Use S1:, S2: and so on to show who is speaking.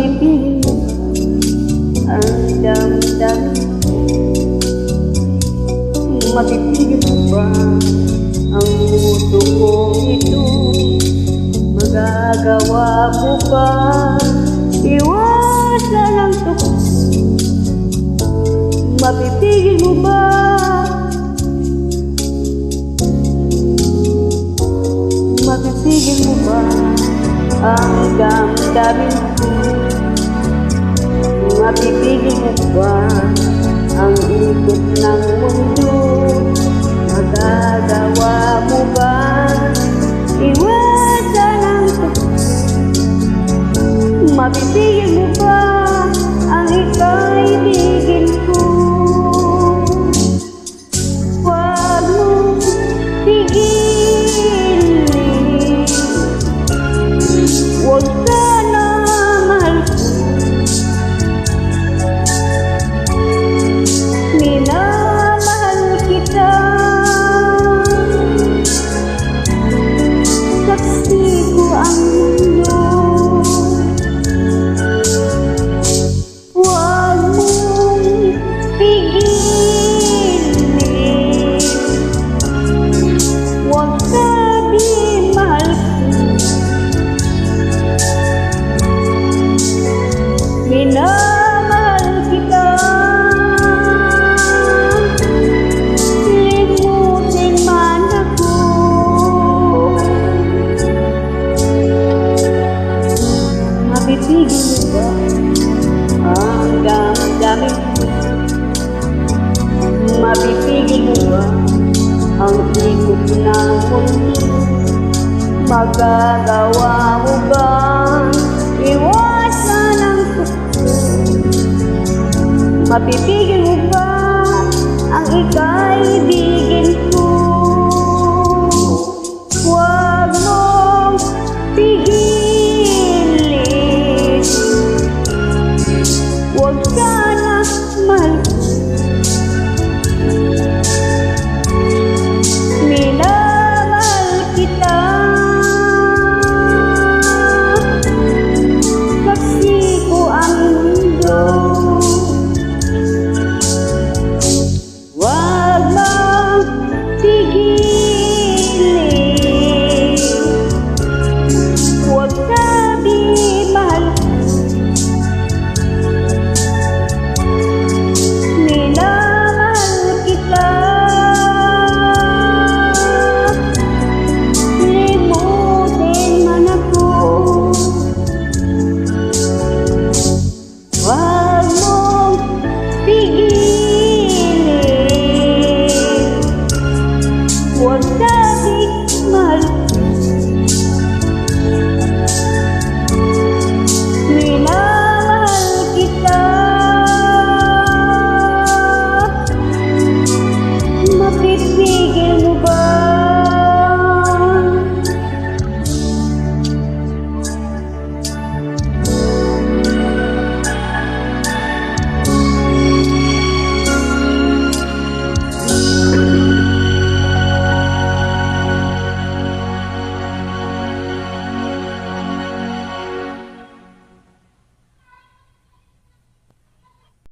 S1: pipigil ang damdamin Mapipigil ba ang puso ko ito? Magagawa mo ba iwasan ang tukos? Mapipigil mo ba? Mapipigil mo ba ang damdamin ko? pag-ibig ang damdamin Mapipigil mo ang ikot ng mundo? Magagawa mo ba iwasan ang tukso? Mapipigil